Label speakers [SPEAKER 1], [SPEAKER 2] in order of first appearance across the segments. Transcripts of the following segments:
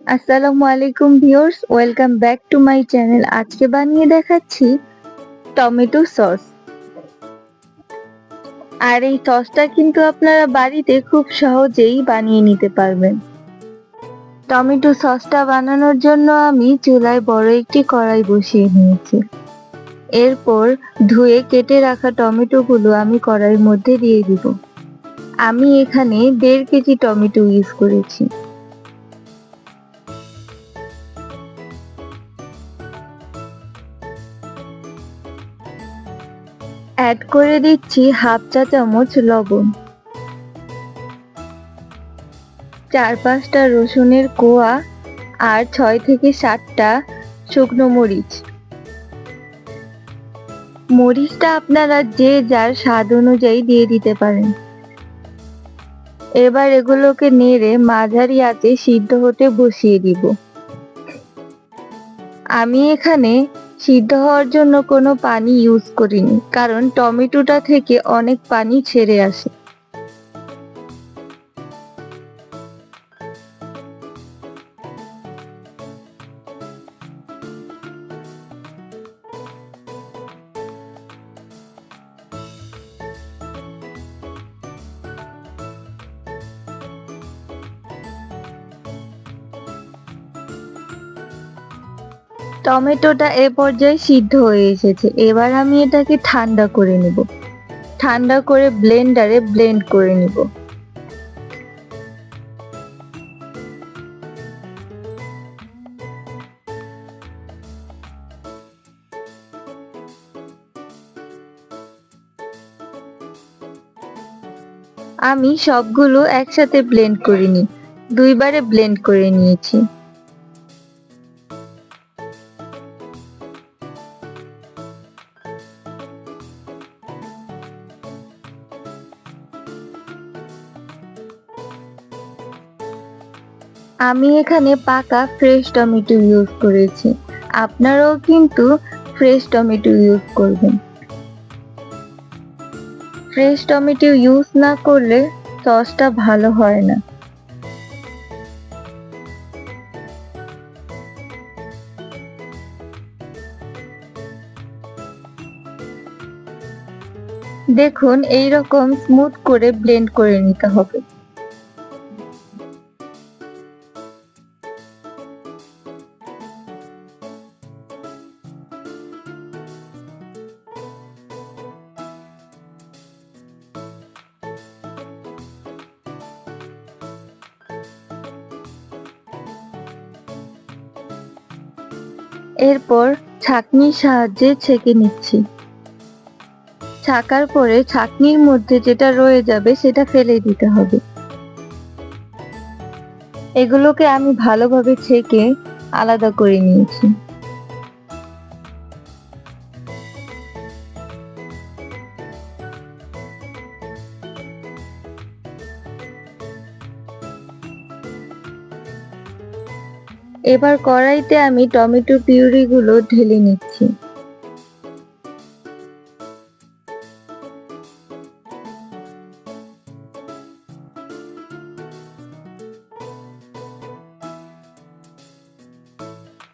[SPEAKER 1] আসসালামু আলাইকুম viewers, welcome back to my channel. আজকে বানিয়ে দেখাচ্ছি টমেটো সস। আর এই সসটা কিন্তু আপনারা বাড়িতে খুব সহজেই বানিয়ে নিতে পারবেন। টমেটো সসটা বানানোর জন্য আমি চুলায় বড় একটি কড়াই বসিয়ে নিয়েছি। এরপর ধুয়ে কেটে রাখা টমেটোগুলো আমি কড়াইয়ের মধ্যে দিয়ে দিব। আমি এখানে দেড় কেজি টমেটো ইউজ করেছি। অ্যাড করে দিচ্ছি হাফ চা চামচ লবণ। চার পাঁচটা রসুনের কোয়া আর ছয় থেকে সাতটা শুকনো মরিচ। মরিচটা আপনারা যে যার স্বাদ অনুযায়ী দিয়ে দিতে পারেন। এবার এগুলোকে নেড়ে মাঝারি আঁচে সিদ্ধ হতে বসিয়ে দিব। আমি এখানে সিদ্ধ হওয়ার জন্য কোনো পানি ইউজ করিনি কারণ টমেটোটা থেকে অনেক পানি ছেড়ে আসে। টমেটোটা এ পর্যায়ে সিদ্ধ হয়ে এসেছে। এবার আমি এটাকে ঠান্ডা করে নিব। ঠান্ডা করে ব্লেন্ডারে ব্লেন্ড করে নিব। আমি সবগুলো একসাথে ব্লেন্ড করিনি দুইবারে ব্লেন্ড করে নিয়েছি। আমি এখানে পাকা ফ্রেশ টমেটো ইউজ করেছি। আপনারাও কিন্তু ফ্রেশ টমেটো ইউজ করবেন। ফ্রেশ টমেটো ইউজ না করলে সসটা ভালো হয় না। দেখুন এই রকম স্মুথ করে ব্লেন্ড করে নিতে হবে। এরপর ছাঁকনির সাহায্যে ছেঁকে নিচ্ছি। ছাকার পরে ছাঁকনির মধ্যে যেটা রয়ে যাবে সেটা ফেলে দিতে হবে। এগুলোকে আমি ভালোভাবে ছেঁকে আলাদা করে নিয়েছি। এবার কড়াইতে আমি টমেটো পিউরিগুলো ঢেলে নিচ্ছি।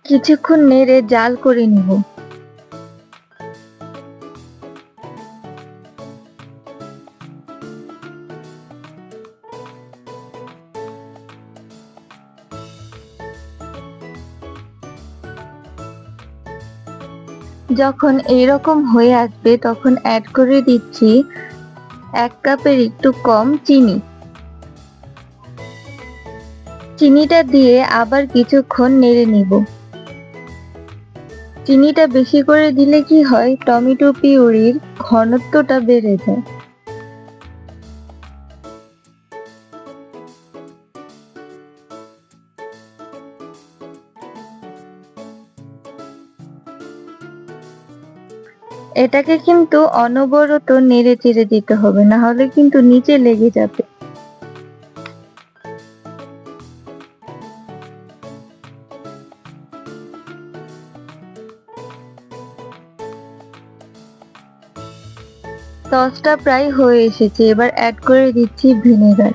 [SPEAKER 1] কিছুক্ষণ নেড়ে জাল করে নিব। যখন এইরকম হয়ে আসবে, তখন অ্যাড করে দিচ্ছি এক কাপের একটু কম চিনি। চিনিটা দিয়ে আবার কিছুক্ষণ নেড়ে নিব। চিনিটা বেশি করে দিলে কি হয়? টমেটো পিউরির ঘনত্বটা বেড়ে যায়। এটাকে কিন্তু অনবরত নেড়ে চেড়ে দিতে হবে, না হলে কিন্তু নিচে লেগে যাবে। সসটা প্রায় হয়ে এসেছে, এবার অ্যাড করে দিচ্ছি ভিনেগার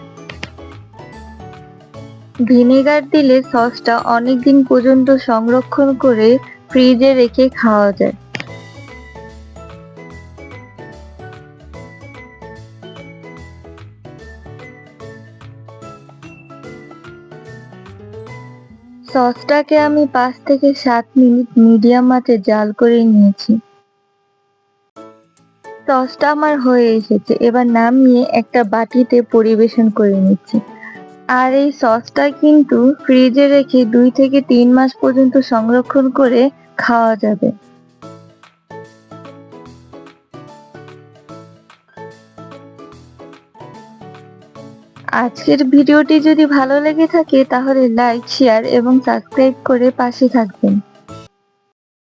[SPEAKER 1] ভিনেগার দিলে সসটা অনেক দিন পর্যন্ত সংরক্ষণ করে ফ্রিজে রেখে খাওয়া যায়। সসটাকে আমি পাঁচ থেকে সাত মিনিট মিডিয়াম আঁচে জাল করে নিয়েছি। সসটা আমার হয়ে এসেছে। এবার নামিয়ে একটা বাটিতে পরিবেশন করে নিচ্ছি। আর এই সসটা কিন্তু ফ্রিজে রেখে দুই থেকে তিন মাস পর্যন্ত সংরক্ষণ করে খাওয়া যাবে। আজকের ভিডিওটি যদি ভালো লেগে থাকে তাহলে লাইক শেয়ার এবং সাবস্ক্রাইব করে পাশে থাকবেন।